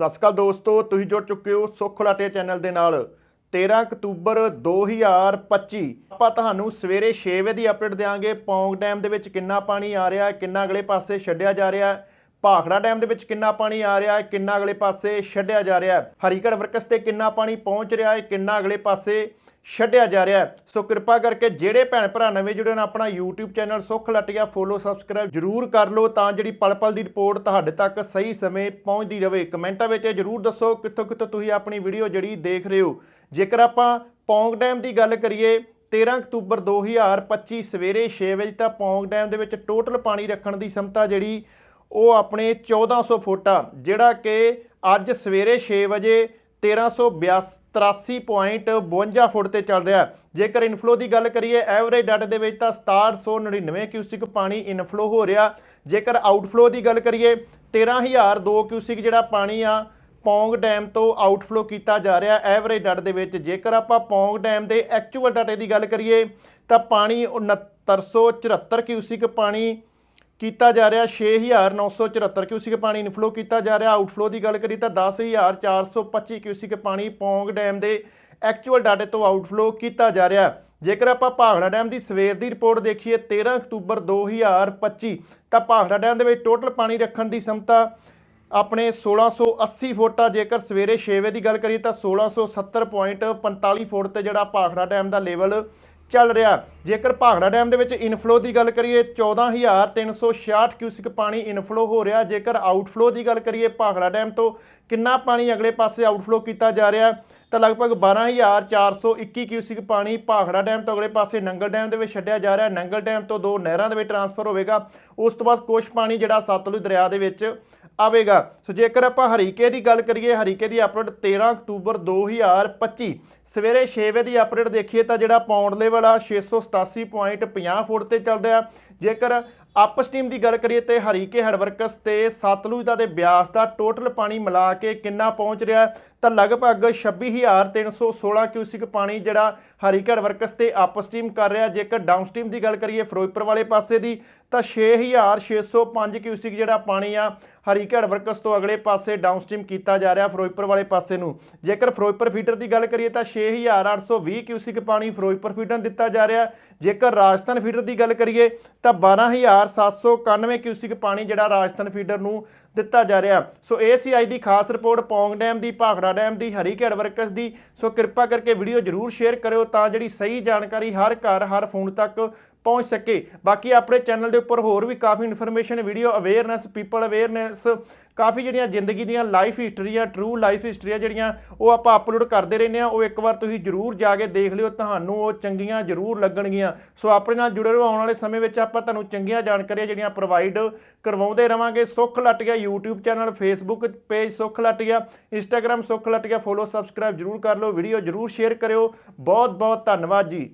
ਸਤਿ ਸ਼੍ਰੀ ਅਕਾਲ ਦੋਸਤੋ, ਤੁਸੀਂ ਜੁੜ ਚੁੱਕੇ ਹੋ ਸੁੱਖ ਲਾਟੇ ਚੈਨਲ ਦੇ ਨਾਲ। 13 ਅਕਤੂਬਰ 2025 ਆਪਾਂ ਤੁਹਾਨੂੰ ਸਵੇਰੇ 6 ਵਜੇ ਦੀ ਅਪਡੇਟ ਦੇਵਾਂਗੇ ਪੌਂਗ ਡੈਮ ਦੇ ਵਿੱਚ ਕਿੰਨਾ ਪਾਣੀ ਆ ਰਿਹਾ ਹੈ ਕਿੰਨਾ ਅਗਲੇ ਪਾਸੇ ਛੱਡਿਆ ਜਾ ਰਿਹਾ। ਹੈ ਭਾਖੜਾ ਡੈਮ ਦੇ ਵਿੱਚ ਕਿੰਨਾ ਪਾਣੀ ਆ ਰਿਹਾ ਹੈ ਕਿੰਨਾ ਅਗਲੇ ਪਾਸੇ ਛੱਡਿਆ ਜਾ ਰਿਹਾ। ਹੈ ਹਰੀਗੜ੍ਹ ਵਰਕਸ ਤੇ ਕਿੰਨਾ ਪਾਣੀ ਪਹੁੰਚ ਰਿਹਾ ਹੈ, ਕਿੰਨਾ ਅਗਲੇ ਪਾਸੇ ਛੱਡਿਆ ਜਾ ਰਿਹਾ ਹੈ। ਸੋ ਕਿਰਪਾ ਕਰਕੇ ਜਿਹੜੇ ਭੈਣ ਭਰਾ ਨਵੇਂ ਜੁੜੇ ਨੇ ਆਪਣਾ YouTube ਚੈਨਲ ਸੁੱਖ ਲਟਿਆ ਫੋਲੋ ਸਬਸਕ੍ਰਾਈਬ ਜਰੂਰ ਕਰ ਲਓ ਤਾਂ ਜਿਹੜੀ ਪਲ ਪਲ ਦੀ ਰਿਪੋਰਟ ਤੁਹਾਡੇ ਤੱਕ ਸਹੀ ਸਮੇਂ ਪਹੁੰਚਦੀ ਰਹੇ ਕਮੈਂਟਾਂ ਵਿੱਚ ਇਹ ਜਰੂਰ ਦੱਸੋ ਕਿੱਥੋਂ ਕਿੱਥੋਂ ਤੁਸੀਂ ਆਪਣੀ ਵੀਡੀਓ ਜਿਹੜੀ ਦੇਖ ਰਹੇ ਹੋ। ਜੇਕਰ ਆਪਾਂ ਪੌਂਗ ਡੈਮ ਦੀ ਗੱਲ ਕਰੀਏ 13 ਅਕਤੂਬਰ 2025 ਸਵੇਰੇ 6 ਵਜੇ ਤਾਂ ਪੌਂਗ ਡੈਮ ਦੇ ਵਿੱਚ ਟੋਟਲ ਪਾਣੀ ਰੱਖਣ ਦੀ ਸਮਤਾ ਜਿਹੜੀ, ਉਹ ਆਪਣੇ 1400 ਫੁੱਟ ਆ, ਜਿਹੜਾ ਕਿ ਅੱਜ ਸਵੇਰੇ 6 ਵਜੇ 1383.52 ਫੁੱਟ ਤੇ ਚੱਲ ਰਿਹਾ ਜੇਕਰ ਇਨਫਲੋ ਦੀ ਗੱਲ ਕਰੀਏ ਐਵਰੇਜ ਡਾਟਾ ਦੇ ਵਿੱਚ ਤਾਂ 6799 ਕਿਊਸਿਕ ਪਾਣੀ ਇਨਫਲੋ ਹੋ ਰਿਹਾ। ਜੇਕਰ ਆਊਟਫਲੋ ਦੀ ਗੱਲ ਕਰੀਏ 13002 ਕਿਊਸਿਕ ਜਿਹੜਾ ਪਾਣੀ ਆ, ਪੌਂਗ ਡੈਮ ਤੋਂ ਆਊਟਫਲੋ ਕੀਤਾ ਜਾ ਰਿਹਾ ਐਵਰੇਜ ਡਾਟਾ ਦੇ ਵਿੱਚ। ਜੇਕਰ ਆਪਾਂ ਪੌਂਗ ਡੈਮ ਦੇ ਐਕਚੁਅਲ ਡਾਟੇ ਦੀ ਗੱਲ ਕਰੀਏ, ਤਾਂ ਪਾਣੀ 6974 ਕਿਊਸਿਕ ਪਾਣੀ ਕੀਤਾ ਜਾ ਰਿਹਾ 6974 ਕਿਊਸਿਕ ਪਾਣੀ ਇਨਫਲੋ ਕੀਤਾ ਜਾ ਰਿਹਾ। ਆਊਟਫਲੋ ਦੀ ਗੱਲ ਕਰੀ ਤਾਂ 10425 ਕਿਊਸਿਕ ਪਾਣੀ ਪੌਂਗ ਡੈਮ ਦੇ ਐਕਚੁਅਲ ਡਾਟੇ ਤੋਂ ਆਊਟਫਲੋ ਕੀਤਾ ਜਾ ਰਿਹਾ। ਜੇਕਰ ਆਪਾਂ ਭਾਖੜਾ ਡੈਮ ਦੀ ਸਵੇਰ ਦੀ ਰਿਪੋਰਟ ਦੇਖੀਏ 13 ਅਕਤੂਬਰ 2025 ਤਾਂ ਭਾਖੜਾ ਡੈਮ ਦੇ ਵਿੱਚ ਟੋਟਲ ਪਾਣੀ ਰੱਖਣ ਦੀ ਸਮਤਾ ਆਪਣੇ 1680 ਫੁੱਟ ਆ। ਜੇਕਰ ਸਵੇਰੇ 6 ਵਜੇ ਦੀ ਗੱਲ ਕਰੀਏ ਤਾਂ 1670.45 ਫੁੱਟ ਤੇ ਜਿਹੜਾ ਭਾਖੜਾ ਡੈਮ ਦਾ ਲੈਵਲ ਚੱਲ ਰਿਹਾ। ਜੇਕਰ ਭਾਖੜਾ ਡੈਮ ਦੇ ਵਿੱਚ ਇਨਫਲੋ ਦੀ ਗੱਲ ਕਰੀਏ 14366 ਕਿਊਸਿਕ ਪਾਣੀ ਇਨਫਲੋ ਹੋ ਰਿਹਾ। ਜੇਕਰ ਆਊਟਫਲੋ ਦੀ ਗੱਲ ਕਰੀਏ, ਭਾਖੜਾ ਡੈਮ ਤੋਂ ਕਿੰਨਾ ਪਾਣੀ ਅਗਲੇ ਪਾਸੇ ਆਊਟਫਲੋ ਕੀਤਾ ਜਾ ਰਿਹਾ? ਤਾਂ ਲਗਭਗ 12421 ਕਿਊਸਿਕ ਪਾਣੀ ਭਾਖੜਾ ਡੈਮ ਤੋਂ ਅਗਲੇ ਪਾਸੇ ਨੰਗਲ ਡੈਮ ਦੇ ਵਿੱਚ ਛੱਡਿਆ ਜਾ ਰਿਹਾ। ਨੰਗਲ ਡੈਮ ਤੋਂ ਦੋ ਨਹਿਰਾਂ ਦੇ ਵਿੱਚ ਟਰਾਂਸਫਰ ਹੋਵੇਗਾ। ਉਸ ਤੋਂ ਬਾਅਦ ਕੁਛ ਪਾਣੀ ਜਿਹੜਾ ਸਤਲੁਜ ਦਰਿਆ ਦੇ ਵਿੱਚ ਆਵੇਗਾ। ਸੋ ਜੇਕਰ ਆਪਾਂ ਹਰੀਕੇ ਦੀ ਗੱਲ ਕਰੀਏ, ਹਰੀਕੇ ਦੀ ਅਪਡੇਟ 13 ਅਕਤੂਬਰ 2025 ਸਵੇਰੇ 6 ਵਜੇ ਦੀ ਅਪਡੇਟ ਦੇਖੀਏ ਤਾਂ ਜਿਹੜਾ ਪੌਂਡ ਲੈਵਲ ਆ 687.50 ਫੁੱਟ ਤੇ ਚੱਲ ਰਿਹਾ। ਜੇਕਰ ਅਪਸਟ੍ਰੀਮ ਦੀ ਗੱਲ ਕਰੀਏ ਤੇ ਹਰੀਕੇ ਹੈਡਵਰਕਸ ਤੇ ਸਤਲੁਜ ਦਾ ਤੇ ਬਿਆਸ ਦਾ ਟੋਟਲ ਪਾਣੀ ਮਿਲਾ ਕੇ ਕਿੰਨਾ ਪਹੁੰਚ ਰਿਹਾ ਤਾਂ ਲਗਭਗ 26316 ਕਿਊਸਿਕ ਪਾਣੀ ਜਿਹੜਾ ਹਰੀਕੇ ਹੈਡਵਰਕਸ ਤੇ ਅਪਸਟ੍ਰੀਮ ਕਰ ਰਿਹਾ ਜੇਕਰ ਡਾਊਨ ਡਾਊਨਸਟ੍ਰੀਮ ਦੀ ਗੱਲ ਕਰੀਏ ਫਿਰੋਜ਼ਪੁਰ ਵਾਲੇ ਪਾਸੇ ਦੀ, ਤਾਂ 6605 ਕਿਊਸਿਕ ਜਿਹੜਾ ਪਾਣੀ ਆ ਹਰੀਕੇ ਹੈਡਵਰਕਸ ਤੋਂ ਅਗਲੇ ਪਾਸੇ ਡਾਊਨ ਡਾਊਨਸਟ੍ਰੀਮ ਕੀਤਾ ਜਾ ਰਿਹਾ ਫਿਰੋਜ਼ਪੁਰ ਵਾਲੇ ਪਾਸੇ ਨੂੰ। ਜੇਕਰ ਫਿਰੋਜ਼ਪੁਰ ਫੀਡਰ ਦੀ ਗੱਲ ਕਰੀਏ ਤਾਂ 6820 ਕਿਊਸਿਕ ਪਾਣੀ ਫਿਰੋਜ਼ਪੁਰ ਫੀਡਰ ਨੂੰ ਦਿੱਤਾ ਜਾ ਰਿਹਾ ਜੇਕਰ ਰਾਜਸਥਾਨ ਫੀਡਰ ਦੀ ਗੱਲ ਕਰੀਏ ਤਾਂ 12791 ਕਿਊਸਿਕ ਪਾਣੀ ਜਿਹੜਾ ਰਾਜਸਥਾਨ ਫੀਡਰ ਨੂੰ ਦਿੱਤਾ ਜਾ ਰਿਹਾ। ਸੋ ਇਹ ਸੀ ਅੱਜ ਦੀ ਖਾਸ ਰਿਪੋਰਟ ਪੌਂਗ ਡੈਮ ਦੀ, ਭਾਖੜਾ ਡੈਮ ਦੀ ਹਰੀਕੇ ਵਰਕਸ ਦੀ। ਸੋ ਕਿਰਪਾ ਕਰਕੇ ਵੀਡੀਓ ਜਰੂਰ ਸ਼ੇਅਰ ਕਰਿਓ ਤਾਂ ਜਿਹੜੀ ਸਹੀ ਜਾਣਕਾਰੀ ਹਰ ਘਰ, ਹਰ ਫੋਨ ਤੱਕ ਪਹੁੰਚ ਸਕੇ। ਬਾਕੀ ਆਪਣੇ ਚੈਨਲ ਦੇ ਉੱਪਰ ਹੋਰ ਵੀ ਕਾਫੀ information video awareness people awareness ਕਾਫੀ ਜਿਹੜੀਆਂ ਜ਼ਿੰਦਗੀ ਦੀਆਂ ਲਾਈਫ ਹਿਸਟਰੀਆਂ ਟਰੂ ਲਾਈਫ ਹਿਸਟਰੀਆਂ ਜਿਹੜੀਆਂ ਉਹ ਆਪਾਂ ਅਪਲੋਡ ਕਰਦੇ ਰਹਿੰਦੇ ਆ ਉਹ ਇੱਕ ਵਾਰ ਤੁਸੀਂ ਜਰੂਰ ਜਾ ਕੇ ਦੇਖ ਲਿਓ, ਤੁਹਾਨੂੰ ਉਹ ਚੰਗੀਆਂ ਜਰੂਰ ਲੱਗਣਗੀਆਂ। ਸੋ ਆਪਣੇ ਨਾਲ ਜੁੜੇ ਰਹੋ, ਆਉਣ ਵਾਲੇ ਸਮੇਂ ਵਿੱਚ ਆਪਾਂ ਤੁਹਾਨੂੰ ਚੰਗੀਆਂ ਜਾਣਕਾਰੀਆਂ ਜਿਹੜੀਆਂ ਪ੍ਰੋਵਾਈਡ ਕਰਵਾਉਂਦੇ ਰਵਾਂਗੇ। Sukh Latia YouTube channel Facebook page Sukh Latia Instagram ਸੁੱਖ ਲਟਿਆ ਫੋਲੋ ਸਬਸਕ੍ਰਾਈਬ ਜਰੂਰ ਕਰ ਲਓ ਵੀਡੀਓ ਜਰੂਰ ਸ਼ੇਅਰ ਕਰਿਓ। ਬਹੁਤ ਬਹੁਤ ਧੰਨਵਾਦ ਜੀ।